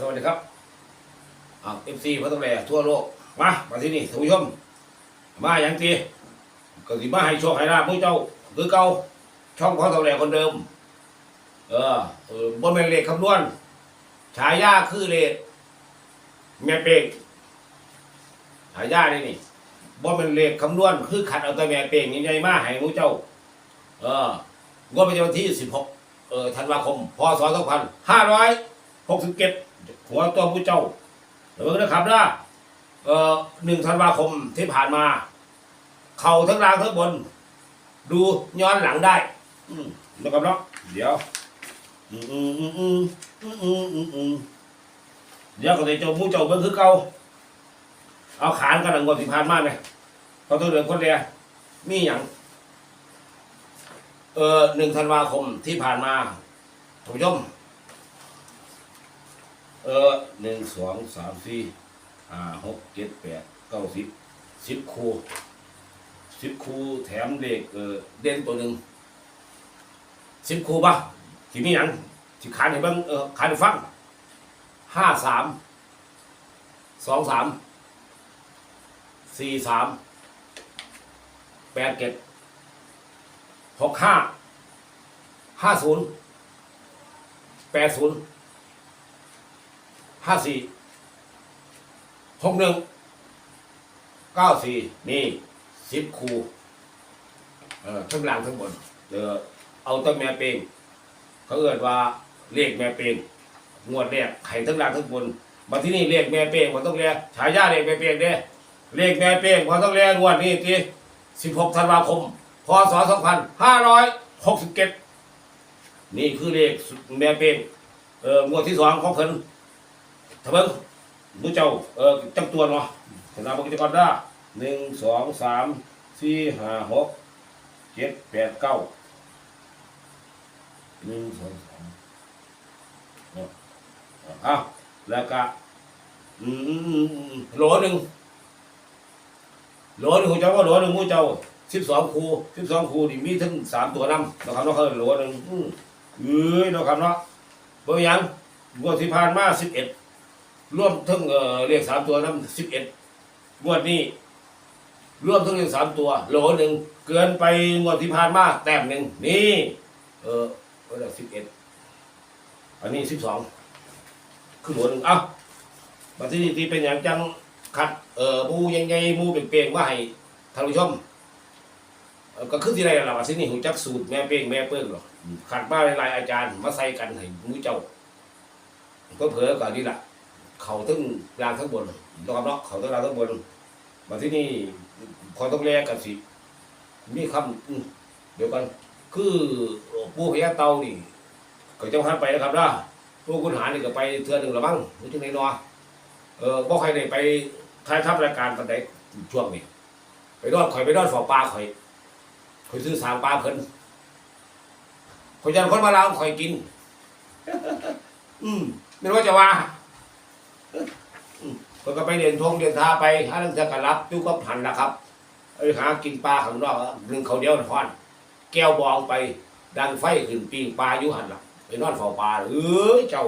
สวัสดีครับเอฟซีพระต้องแหล่ทั่วโลก มา มาที่นี่ท่านผู้ชม มาอย่างตีก็สิมาให้โชคให้ลาบพวกเจ้า คือเก่าช่องพระต้อแหล่คนเดิม เออเออบนเป็นเลขคำนวณ ฉายาคือเลขแม่เป้งฉายานี่นี่บ่เป็นเลขคำนวณ คือขัดเอาแต่แม่เป้งใหญ่ๆมาให้หมูเจ้า เอองวดประจำวันที่16เออธันวาคม พศ2567หั ขอตัวผู้เจ้าเดี๋ยวก็ครับนะเอ่อหนึ่งธันวาคมที่ผ่านมา เข่าทั้งล่างทั้งบน ดูย้อนหลังได้ อืมนะครับเนาะเดี๋ยวอืมอืมอืมอืมอืมอืมเดี๋ยวก็จะเจ้าผู้เจ้าเบิ้งคือเก่าเอาขานกันหลังวันที่ผ่านมาไหมเขาตัวเดือนคนเดียมีอย่างเออหนึ่งธันวาคมที่ผ่านมาท่านผู้ชม เออหนึ่งสองสามสี่ห้าหกเจ็ดแปดเก้าสิบสิบคูสิบคูแถมเด็กเออเด่นตัวหนึ่งสิบคูปะที่มีอย่างที่ขานให้เบิ่งเออขานให้ฟังห้าสามสองสามสี่สามแปดเจ็ดหกห้าห้าศูนย์แปดศูนย์ ห้าสี่หกหนึ่งเก้าสี่นี่สิบคูเออทั้งหลังทั้งบนเออเอาต้นแม่เปงเขาเอ่ยว่าเลขแม่เปงงวดแรกไข่ทั้งหลังทั้งบนมาที่นี่เลขแม่เปงมันต้องเรียกฉายาเลขแม่เปงเด้เลขแม่เปงมันต้องเรียกงวดนี้ทีสิบหกธันวาคมพศ2567นี่คือเลขแม่เป็นเอ่องวดที่สองของเพิ่น ถ้าเบิ่งมูเจ้าเออจำตัวเนาะสำหรับกิจกรได้หนึ่งสองสามสี่ห้าหกเจ็ดแปดเก้าหนึ่งสองสามเอาเอาแล้วก็อืมโหลหนึ่งโหลหนึ่งคุณเจ้าว่าโหลหนึ่งมูเจ้าสิบสองคูสิบสองคูนี่มีทั้งสามตัวนำนะครับเนาะเขาโหลหนึ่งอืมเอ้ยนะครับเนาะเบอร์ยังงวดที่ผ่านมาสิบเอ็ด ร่วมทั้งเอ่อเลขสามตัวนำสิบเอ็ดงวดนี้ร่วมทั้งเลขสามตัว โหลหนึ่งเกินไปงวดที่ผ่านมาแต้มหนึ่งนี่เออเออสิบเอ็ดอันนี้สิบสองคือโหลหนึ่งเอ้าบัดนี้ที่เป็นอย่างจังขัดเอ่อมูยังไงมูเปลี่ยนๆว่าให้ท่านผู้ชมก็คือที่ไรล่ะว่าสินี่หูจักสูตรแม่เป้งแม่เปิ้งหรอกขัดมาหลายๆอาจารย์มาใส่กันให้มูเจ้าก็เผลอก่อนนี่ล่ะ เขาทั้งรางทั้งบนนะครับเนาะเขาทั้งรางทั้งบนมาที่นี่พอต้องแลกกันสิ มีคำเดี๋ยวกันคือปูพญาเตานี่ก็เจ้าหันไปนะครับนะปูคุณหานี่ก็ไปเทือหนึ่งละมั้งรู้จังไหนนาะเออบ่ใครได้ไปถ่ายทำรายการปันใดช่วงนี้ไปนอนข่อยไปนอนฝอปลาข่อยข่อยซื้อสามปลาเพิ่นข่อยยันคนมาลาวข่อยกิน อืมไม่รู้ว่าจะว่า อืมข่อยก็ไปเดินทงเดินทาไปหาเรื่องจะกรับจุกับหันนะครับไอ้หากินปลาข้างนอกหนึ่งเขาเดียวทอนแก้วบองไปดังไฟขึ้นปีงปลาอยู่หันหลังไปนอนเฝ้าปลาเอ้ยเจ้า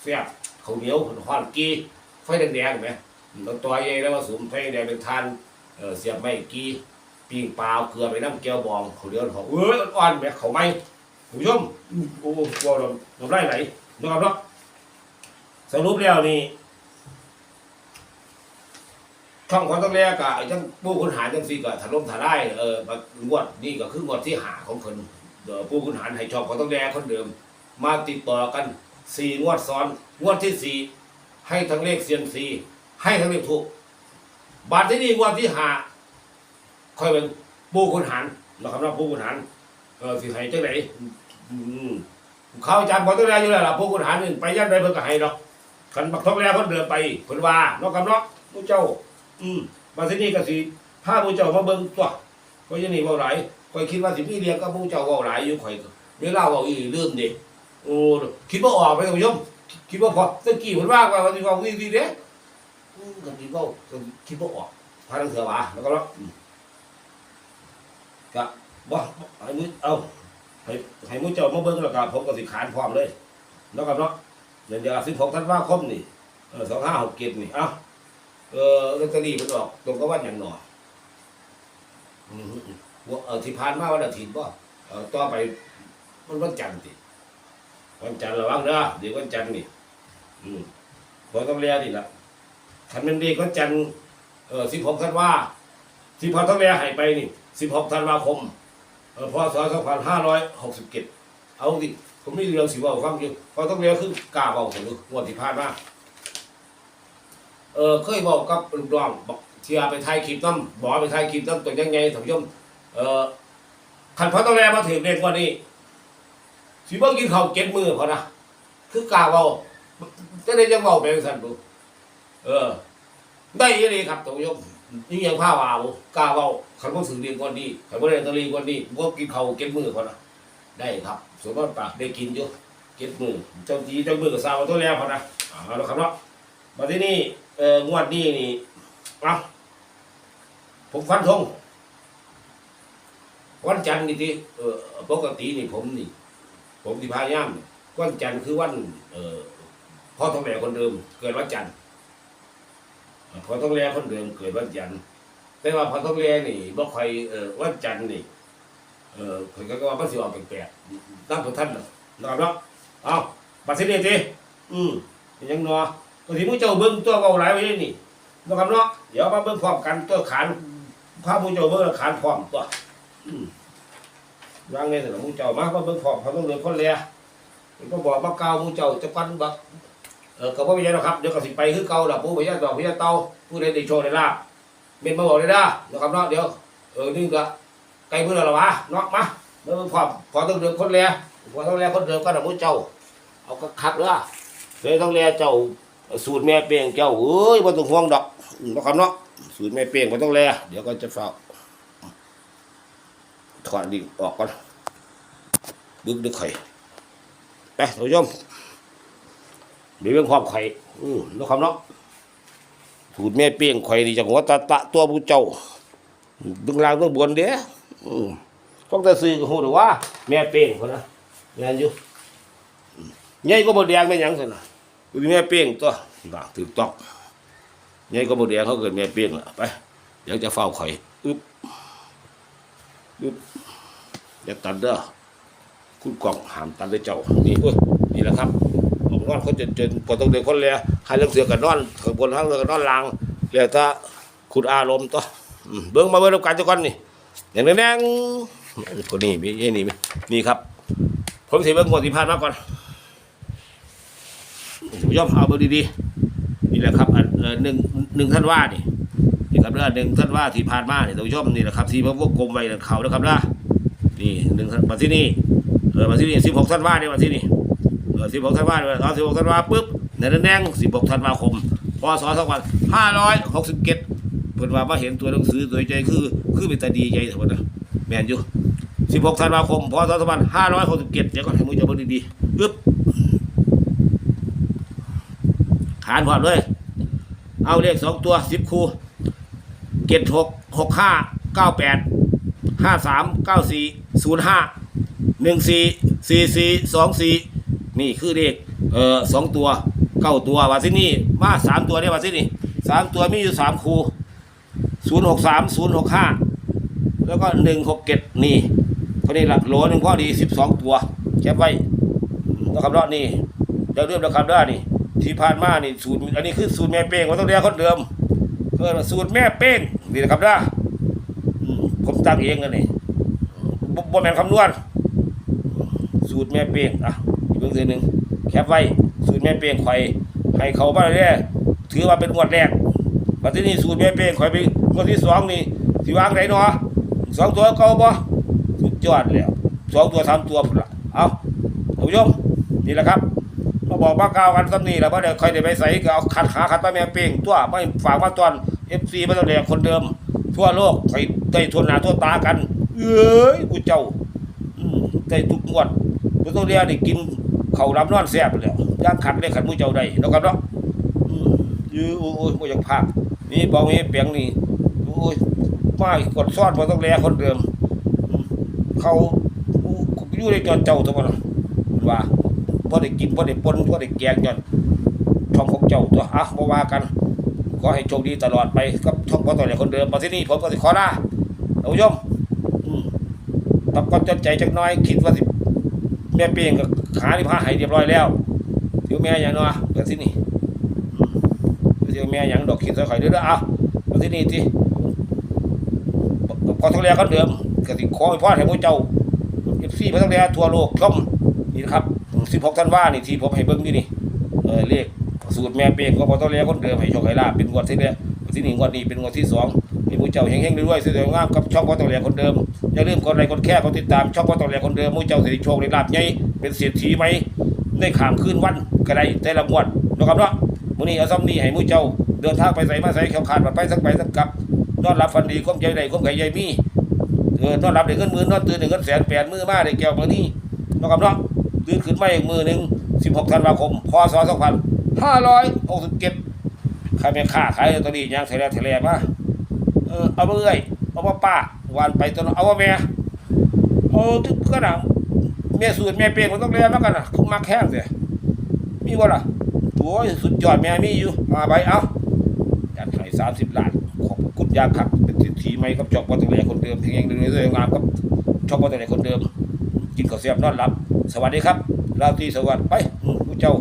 เสียบเขาเหนียวทอนกีไฟแดงๆไหมตัวตัวใหญ่แล้วมาสุมไฟแดงเป็นทานเออเสียบไม่กีปิ้งปลาเกลือไปน้ำแก้วบองเขาเดือดเขาเอ้ยอ่อนแบบเขาไม่ผู้ชมโอ้โหเราเราไล่ไหลนะครับเนาะสรุปแล้วนี่ ช่องของต้องแรกอะไอ้จังปูคุณหารจังสี่ก็ถล่มถลายเออมางวดนี่ก็คืองวดที่หาของคนเดี๋ยวปูคุณหารให้ช่องของต้องแรกคนเดิม มาติดต่อกันสี่งวดซ้อน งวดที่สี่ให้ทั้งเลขเซียนซีให้ทั้งเลขถูกบาทที่นี่งวดที่หาค่อยเป็นปูคุณหันนะครับว่าปูคุณหันเออสิให้จังไหนอืมเขาจำพอตัวแรกอยู่แล้วล่ะปูคุณหันนี่ไปยันใดเพิ่นก็ให้ดอกคันบักทอกแรกเพิ่นเดินไปเพิ่นว่าเนาะครับเนาะผู้เจ้า อืมมาที่นี่ก็สิพาผู้เจ้ามาเบิ่งตัวก็ยังนี่เว้าหลายข่อยคิดว่าสิมีเรียกกับผู้เจ้าเว้าหลายอยู่ข่อยก็เวลาเว้าอีลืมเด้โอ้คิดบ่ออกไปท่านผู้ชมคิดบ่พอตะกี้เพิ่นว่าว่าสิเว้าอีดีเด้อืมก็สิเว้าก็คิดบ่ออกพาทางเสือว่าแล้วก็เนาะก็บ่ให้มือเอาให้ให้มือเจ้ามาเบิ่งแล้วก็ผมก็สิขานพร้อมเลยเนาะครับเนาะเดือนเดียวสิบหกธันวาคมนี่สองห้าหกเจ็ดนี่เอ้า เออลอตเตอรี่มันออก ตรงกับวันอย่างหนออืมว่าเออที่ผ่านมาวันอาทิตย์ป่ะเอต่อไปมันวันจันทร์ติวันจันทร์ระวังเด้อเดี๋ยววันจันทร์นี่อืมพอต้องเรียนนี่ละคันเป็นเด็กวันจันทร์เออสิบหกธันวาที่พอต้องเรียนหายไปนี่สิบหกธันวาคมเออพศสองพันห้าร้อยหกสิบเจ็ดเอาดิผมไม่เรียนสิเว่าฟังอยู่พอต้องเรียนคือกาเบาผมดูงวดที่ผ่านมา เออเคยบอกกับลูกน้องบอกเทียไปถ่ายคลิปน้ำบอกไปถ่ายคลิปน้ำตัวยังไงท่านผู้ชมเออคันพอต้องเรียนมาถึงเด็กวันนี้สิบ่กินข้าวเก็บมือพอนะคือกล้าเบาจะได้จังเว้าไปสั่นดูเออ ได้ยี่ลีครับท่านผู้ชมนี่ยังผ้าวาวกล้าเว้าขันบ่สื่อเรียนก่อนดีขันบ่ได้ตะลีก่อนดีบ่กินข้าวเก็บมือพอนะได้ครับสมมติปากได้กินอยู่เก็บมือเจ้าจีเจ้ามือกับสาวตัวแล้วพอนะเอาละครับเนาะมาที่นี่ เอองวดนี้นี่เอาผมฟันธงวันจันทร์นี่ที่เออปกตินี่ผมนี่ ผมที่พายามนี่วันจันทร์คือวัน เออพ่อทองแหล่คนเดิม เกิดวันจันทร์พ่อทองแหล่คนเดิมเกิดวันจันทร์แต่ว่าพ่อทองแหล่นี่บ่ค่อยเออวันจันทร์นี่เออเพิ่นก็ว่ามันสิออกแปลกๆตามพระท่านนะครับเนาะเอาบัดนี้ติอืมยังนาะ บางทีมึงเจ้าเบิ่งตัวเว้าหลายไว้นี่นะครับเนาะเดี๋ยวมาเบิ่งพร้อมกันตัวขานพาผู้เจ้าเบิ่งขานพร้อมตัวอืมวางในสนามผู้เจ้ามามาเบิ่งพร้อมเขาต้องเลือกคนแลมันก็บอกว่าเก่าผู้เจ้าจะปันบักเออก็บ่มีหยังหรอกครับเดี๋ยวก็สิไปคือเก่าล่ะผู้พิญาดอกพิญาเต่าผู้ใดได้โชคได้ลาบเม่นมาบอกเลยนะนะครับเนาะเดี๋ยวเออนี่ก็ไกลเพิ่อนแล้วะเนาะมาเมื่อพร้อมพอต้องเดินคนแลพอต้องแลคนเดิมก็หน่ะหมู่เจ้าเอากระคักเด้อเดี๋ยต้องแลเจ้า สูตรแม่เป้งเจ้าเอ้ยบ่ต้องห่วงดอกนะครับเนาะสูตรแม่เป้งบ่ต้องแลเดี๋ยวก็จะเฝ้าถอดดิออกก่อนบึกดึกไข่ไปท่านผู้ชมมีเรื่องความไข่อืมแล้วคำเนาะสูตรแม่เปียงไข่ดีจากหัวตะตะตัวผู้เจ้าเบื้องล่างเบื้องบนเด้อืมต้องแต่ซื้อกับหูหรือว่า แม่เปี้ยงคนนะงานอยู่ใหญ่ก็บดแดงไม่หยังสินะ ดูแม่เปี้ยงตัวน่ะถูกต้องใหญ่ก็บดแดงเขาเกิดแม่เปี้ยงละไปเดี๋ยวจะเฝ้าข่อึ๊บอึ๊บอย่าตัดเด้อคุณกล่องหามตัดเลยเจ้า นี่เอ้ยนี่แหละครับผมนอนคนจนจนพอต้องเดินคนเลยใครเรื่องเสือกันนอนข้างบนข้างเรือกันนอนลางแล้วถ้าคุณอารมณ์ต่ออืมเบิ้งมาเบิ้งรับการจักก่อนนี่อย่างแรงคนนี้มีนี่นี่นี่ครับ ผมสิเบิ้งงวดที่ผ่านมาก่อน ผมยอมเอาเบิ้งดีๆนี่แหละครับอันเออหนึ่งหนึ่งท่านว่านี่นี่ครับเรื่องหนึ่งท่านว่าที่ผ่านมาเนี่ยท่านผู้ชมนี่แหละครับที่พระวกกลมไว้เขานะครับนะนี่หนึ่งมาที่นี่เออมาที่นี่สิบหกท่านว่าเนี่ยมาที่นี่เออสิบหกธันวาคมตอนสิบหกธันวาปุ๊บในนั้นแดงสิบหกธันวาคมพศสองพันห้าร้อยหกสิบเจ็ดเพิ่นว่ามาเห็นตัวหนังสือตัวใจคือคือเป็นตาดีใจเถอะนะแมนอยู่สิบหกธันวาคมพศสองพันห้าร้อยหกสิบเจ็ดเดี๋ยวก่อนให้มึงจะเบิ่งดีๆปึ๊บ ขานพร้อมเลย เอาเลขสองตัวสิบคู่เจ็ดหกหกห้าเก้าแปดห้าสามเก้าสี่ศูนย์ห้าหนึ่งสี่สี่สี่สองสี่นี่คือเลขเอ่อสองตัวเก้าตัวว่าที่นี่มาสามตัวได้วาที่นี่สามตัวมีอยู่สามคูศูนย์หกสามศูนย์หกห้าแล้วก็หนึ่งหกเจ็ดนี่เท่านี้ละโหลหนึ่งพอดีสิบสองตัวแคปไว้นะครับเนาะนี่เดี๋ยวเริ่มนะครับเด้อนี่ ที่ผ่านมานี่สูตรอันนี้คือสูตรแม่เป้งว่าต้องเรียกคนเดิมเออสูตรแม่เป้งนี่นะครับเด้ออืมผมตั้งเองกันนี่บ่บ่แมนคำนวณสูตรแม่เป้งอะอีกเรื่องหนึ่งแคปไว้สูตรแม่เป้งไข่ให้เขาบ้างเลยถือว่าเป็นงวดแรกมาที่นี่สูตรแม่เป้งไข่อยเป็นงวดที่สองนี่สิวางไหนเนาะสองตัวเก่าบ่สุดยอดแล้วสองตัวสามตัวพุ่นละเอาท่านผู้ชมนี่แหละครับ มาบอกมากล่าวกันสักนี่แล้วว่าเดี๋ยวใครได้ไปใส่ก็เอาขัดขาขัดป้าแม่เป้งตัวไม่ฝากมาตอนเอฟซีมาตั้งแต่คนเดิม ทั่วโลกใครได้ทั่วหนาทั่วตากัน เอ้ยกูเจ้าอืมได้ทุกงวดบ่ต้องเรียนได้กินเข้ารับนอนแซ่บแล้วย่างขัดเลยขัดมือเจ้าได้เนาะครับเนาะอืมยือโอ้ยบ่อยากพากนี่บอกมีเปียงนี่โอ้ยป้ากดซ่อนบ่ต้องแลคนเดิม เขาอยู่ในจอนเจ้าตัวบ่ล่ะว่า พอได้กินพอได้ปนพอได้แกงจนช่องของเจ้าตัวอะบ่ว่ากันขอให้โชคดีตลอดไปกับช่องพ่อต่อเลยคนเดิมมาที่นี่ผมก็สิขอลาท่านผู้ชมอืมตับก็จนใจจักน้อยคิดว่าสิแม่เปียงกับขาที่พาให้เรียบร้อยแล้วเดี๋ยวแม่อย่างเนาะเดี๋ยวที่นี่เดี๋ยวแม่อย่างดอกคิดใส่ข่อยเด้อเด้อเอามาที่นี่ที่พอทั้งแรกคนเดิมก็สิขอให้พ่อให้พวกเจ้าเอฟซีมาตั้งแต่ทั่วโลกชมนี่นะครับ 16ธันว่านี่ที่ผมให้เบิ่งนี่นี่เออเลขสูตรแม่เปียงก็บ่ต้องเรียกคนเดิมให้โชคให้ลาบเป็นงวดที่แล้วที่หนี่งวดนี้เป็นงวดที่สองให้ผู้เจ้าเฮงๆรวยสวยงามกับช่องก็ต้องเรียกคนเดิมอย่าลืมกดไลค์กดแชร์กดติดตามช่องก็ต้องเรียกคนเดิมผู้เจ้าเสิได้โชคได้ลาบใหญ่เป็นเศรษฐีไหมได้ขามคืนวันก็ได้แต่ละงวดนะครับเนาะมื้อนี้เอาซ้ำนี้ให้ผู้เจ้าเดินทางไปไสมาไสแขวขาดปลอดภัยสักไปสักกลับนอนหลับฝันดีความใจใดความไข่ใหญ่มีเออนอนหลับได้เงินหมื่นนอนตื่นได้เงินแสนแปดมือมาได้แก้วมือนี้นะครับเนาะ ตื่นขึ้นมาอีกมือหนึ่งสิบหกธันวาคมพศสองพันห้าร้อยหกสิบเจ็ดใครไม่ค่าขายลอตเตอรี่ยางแถลงแถลมาเออเอาเมาเอ้ยเอามาป้าวานไปตัวน้องเอามาแม่เอาทุกขนาดแม่สูตรแม่เปลี่ยนมันต้องเรียนมากันนะคุณมาแข้งเสียมีบ่ล่ะโอ้ยสุดยอดแม่มีอยู่มาไปเอาจัดให้สามสิบล้านขอบคุณยากครับเป็นสิทธิไหมครับจอกวัตถุเลคนเดิมเพลงเองเรื่องสวยงามครับชอบวัตถุเลคนเดิม กินข้าวเสียบนอนหลับ สวัสดีครับราตรีสวัสดิ์ไปผู้เจ้า